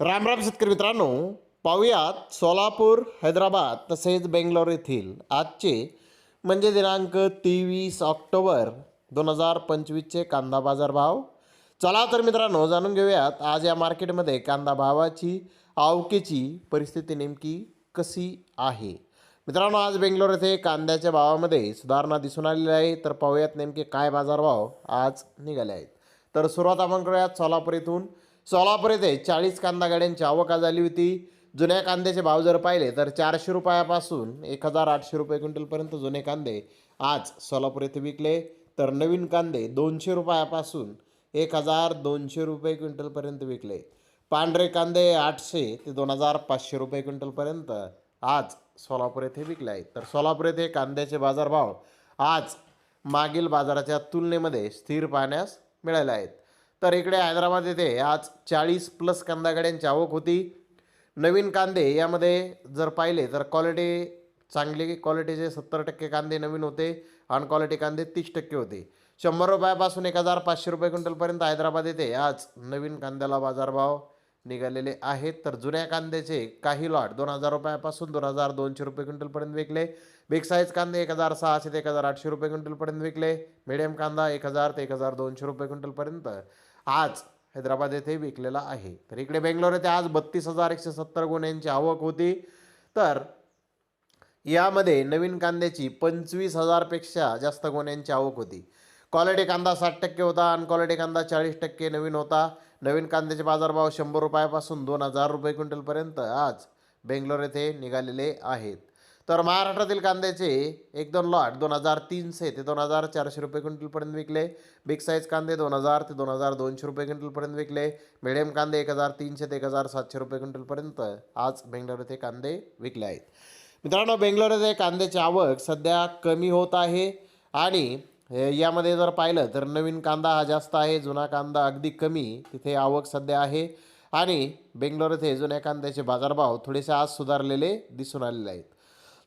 रामराम शेतकरी मित्रांनो पाहुयात सोलापूर हैदराबाद तसेच बेंगलोर येथील आजचे म्हणजे दिनांक तेवीस ऑक्टोबर दोन हजार पंचवीसचे कांदा बाजार भाव चला तर मित्रांनो जाणून घेऊयात आज या मार्केटमध्ये कांदा भावाची आवकेची परिस्थिती नेमकी कशी आहे? मित्रांनो आज बेंगलोर येथे कांद्याच्या भावामध्ये सुधारणा दिसून आलेली आहे. तर पाहूयात नेमके काय बाजारभाव आज निघाले आहेत. तर सुरुवात आपण करूयात सोलापूर येथून. सोलापूर येथे चाळीस कांदा गाड्यांची आवक झाली होती. जुन्या कांद्याचे भाव जर पाहिले तर चारशे रुपयापासून एक हजार आठशे रुपये क्विंटलपर्यंत जुने कांदे आज सोलापूर येथे विकले. तर नवीन कांदे दोनशे रुपयापासून एक हजार दोनशे रुपये क्विंटलपर्यंत विकले. पांढरे कांदे आठशे ते दोन हजार पाचशे रुपये क्विंटलपर्यंत आज सोलापूर येथे विकले आहेत. तर सोलापूर येथे कांद्याचे बाजारभाव आज मागील बाजाराच्या तुलनेमध्ये स्थिर पाहण्यास मिळाले आहेत. तर इकडे हैदराबाद येथे आज चाळीस प्लस कांदागाड्यांची आवक होती. नवीन कांदे यामध्ये जर पाहिले तर क्वालिटी चांगली क्वालिटीचे सत्तर टक्के कांदे नवीन होते अनक्वालिटी क्वालिटी कांदे तीस टक्के होते. शंभर रुपयापासून एक हजार पाचशे रुपये क्विंटलपर्यंत हैदराबाद येथे आज नवीन कांद्याला बाजारभाव निघालेले आहेत. तर जुन्या कांद्याचे काही लॉट दोन हजार रुपयापासून दोन हजार दोनशे रुपये क्विंटलपर्यंत विकले. बिग साईज कांदे एक हजार सहाशे ते एक हजार आठशे रुपये क्विंटलपर्यंत विकले. मिडियम कांदा एक हजार ते एक हजार दोनशे रुपये क्विंटलपर्यंत आज हैदराबाद येथे विकलेला आहे. तर इकडे बेंगलोर येथे आज बत्तीस हजार एकशे सत्तर गुन्ह्यांची आवक होती. तर यामध्ये नवीन कांद्याची पंचवीस हजारपेक्षा जास्त गुन्ह्यांची आवक होती. क्वालिटी कांदा साठ टक्के होता अनक्वालिटी कांदा चाळीस टक्के नवीन होता. नवीन कांद्याचे बाजारभाव शंभर रुपयापासून दोन हजार रुपये क्विंटलपर्यंत आज बेंगलोर येथे निघालेले आहेत. तर महाराष्ट्रातील कांद्याचे एक दोन लॉट दोन हजार तीनशे ते दोन हजार चारशे रुपये क्विंटलपर्यंत विकले. बिग साईज कांदे दोन हजार ते दोन हजार दोनशे रुपये क्विंटलपर्यंत विकले. मिडियम कांदे एक हजार तीनशे ते एक हजार सातशे रुपये क्विंटलपर्यंत आज बेंगलोर येथे कांदे विकले आहेत. मित्रांनो बेंगलोर येथे कांद्याची आवक सध्या कमी होत आहे आणि यामध्ये जर पाहिलं तर नवीन कांदा हा जास्त आहे जुना कांदा अगदी कमी तिथे आवक सध्या आहे आणि बेंगलोर येथे जुन्या कांद्याचे बाजारभाव थोडेसे आज सुधारलेले दिसून आलेले आहेत.